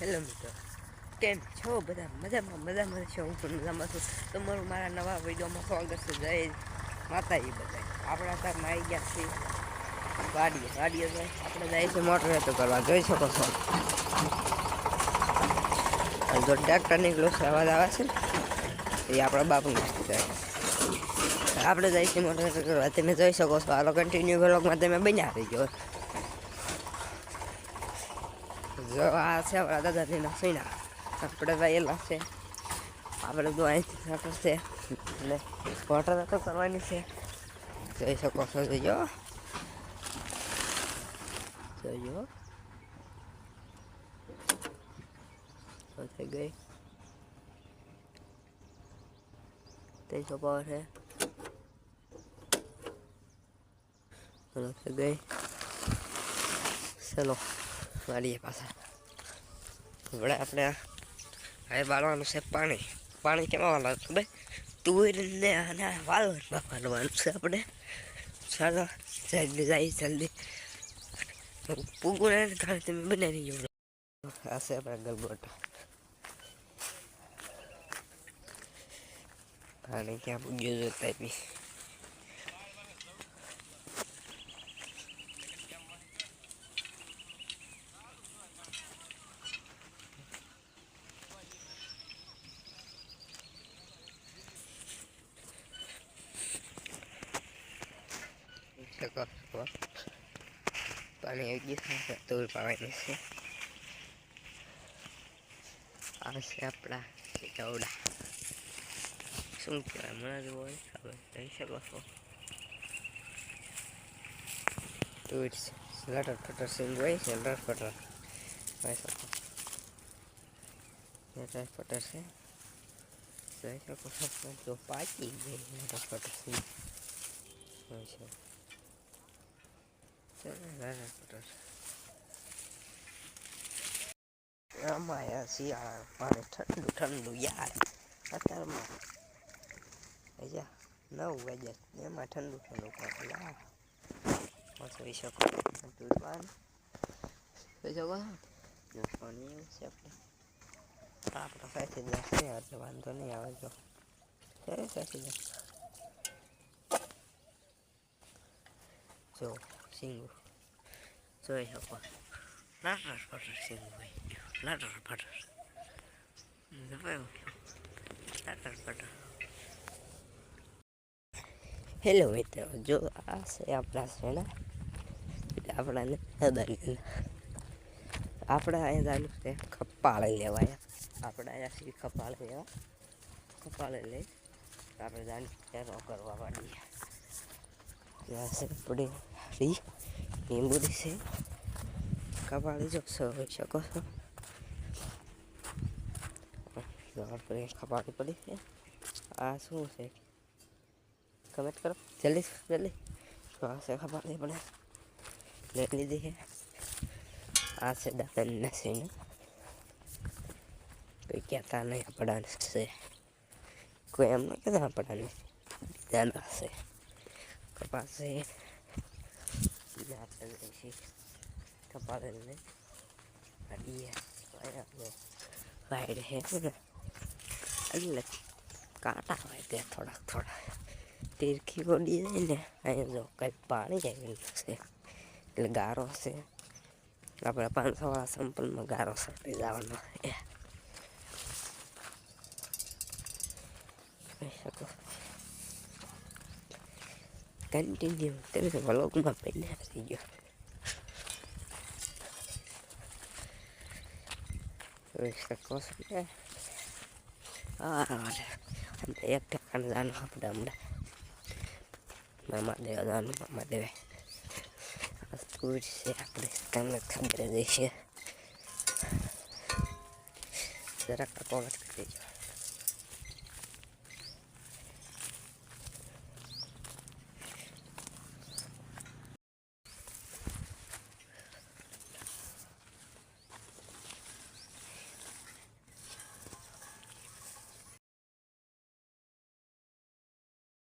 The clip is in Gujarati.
હેલો મિત્રો કેમ છો? બધા મજામાં મજામાં છો. હું પણ મજામાં છું. તમારું મારા નવા વિડીયોમાં સ્વાગત છે. જય માતાજી બધા આપણા ત્યાં આવી ગયા છે વાડીએ વાડીએ જાય આપણે જાય છે મોટર તો કરવા. જોઈ શકો છો. જો ટ્રેક્ટર નીકળો છે. અવાજ આવે છે એ આપણા બાપુને જાય. આપણે જાય છે મોટર કરવા. તમે જોઈ શકો છો. આલો કન્ટિન્યુ વ્લોગમાં તમે બન્યા રહી ગયો જો આ છે આપણા દાદાની નસીના આપણે વાયેલા છે. આપણે તો અહીંથી છે. એટલે વોટર તો કરવાની છે. જોઈ શકો છો જોઈજો તો થઈ ગઈ? ત્રણસો પાવર છે? ચલો થઈ ગઈ? ચલો વાળીએ પાછા. હવે આપણે હવે વાળવાનું છે પાણી. પાણી કેમાં વાળવાનું ખબર? તુવેરને અને વાળવાનું વાળવાનું છે આપણે. ચાલો, જલ્દી જાય, જલ્દી. પૂગુને ખાલી તમે બનાવી ગયો આ છે આપણા ગલગોટા પાણી ક્યાં પૂગ્યું જોતા શકો છો પાણી આવી ગયું દૂર પાવાની છે આ છે આપણા ચવડા શું કહેવાય મને તો હોય ખબર કહી શકો છો તૂર છે લટર ફટર સિંગ હોય છે લટર ફટર કહી શકો લટર ફટર છે જોઈ શકો છો જો પાકી ગઈ લટર ફટર સિંગ હોય આમાં યાર શિયાળા પાણી ઠંડુ ઠંડુ યાર. અત્યારમાં અજા નવ વાગ્યા એમાં ઠંડુ ઠંડુ પાણી શકો છો. પાણી એવું છે આપણે. આપણા સાથે વાંધો નહીં આવે જો. છે સાથે જો. સિંગુ જોઈ શકો લાટર પટર સિંગુ ભાઈ લાટર પટર લાટર પટર હેલો મિત્રો જો, આ છે આપણા છે ને આપણાને અદાની આપણે અહીંયા છે. ખપાળે લેવાય આપણે અહીંયા સુધી ખપાળે લેવા. ખપાળે લઈ. આપણે જાણી કરવા પાડીએ પડી રી લીંબુડી છે. કપાળી જો હોઈ શકો છો આપણે કપાળી પડી છે. આ શું છે? કમેન્ટ કરો. જલ્દી જલ્દી. આ છે કપાળી પડે લઈ લીધી છે. આ છે દાદન નસીને કોઈ કહેતા નહીં આપણાને છે. કોઈ એમ નહીં કહેતા આપણાને બીજાના છે. કપાસ છે. આપણે લઈશી કપાળે લઈ અડીએ વાઈડ હે એટલે કાંટા હોય ત્યાં થોડાક થોડા તીરખી ગોડી જાય ને અહીંયા જો કંઈક પાણી આવેલું છે એટલે ગારો છે આપણે પાંચસો વાળા સંપલમાં ગારો સટી જવાનો એ શકો કન્ટિન્યુ તમે વ્લોગમાં પહેલે આવી ગયો જોઈ શકો છો ને હા એક ઠેકાણે જવાનું આપણે હમણાં મામા દેવા જવાનું મામા દેવે સ્કૂલ છે આપણે તમને ખબર જ છે જરાક કોમેન્ટ કરી દેજો